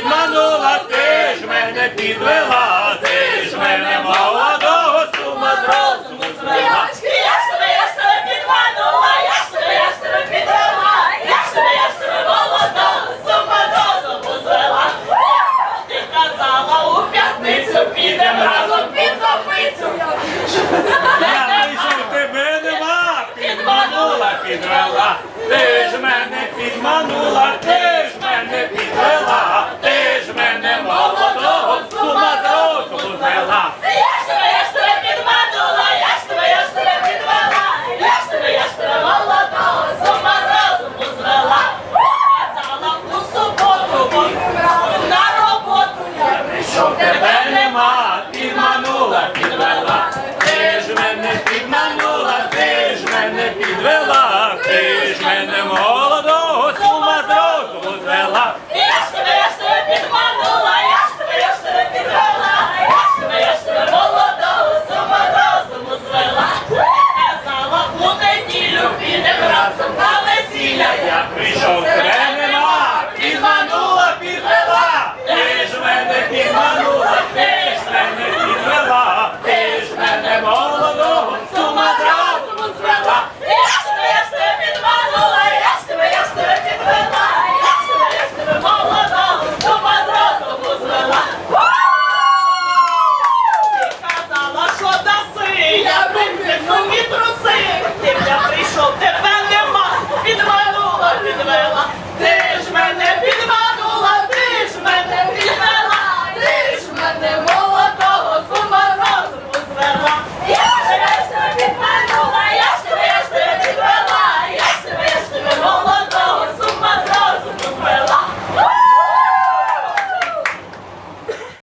підманула, ти ж мене підвела, ти ж мене молодого сума з звела. Я ж тебе, я ж тебе підманула, я ж тебе, я ж тебе підвела, я ж тебе, я ж тебе молодого сума розуму звела. Ти казала у п'ятницю підем разом під копицю. Я вийшов, тебе нема, підманула, підвела, ти ж мене підманула, ти Yes!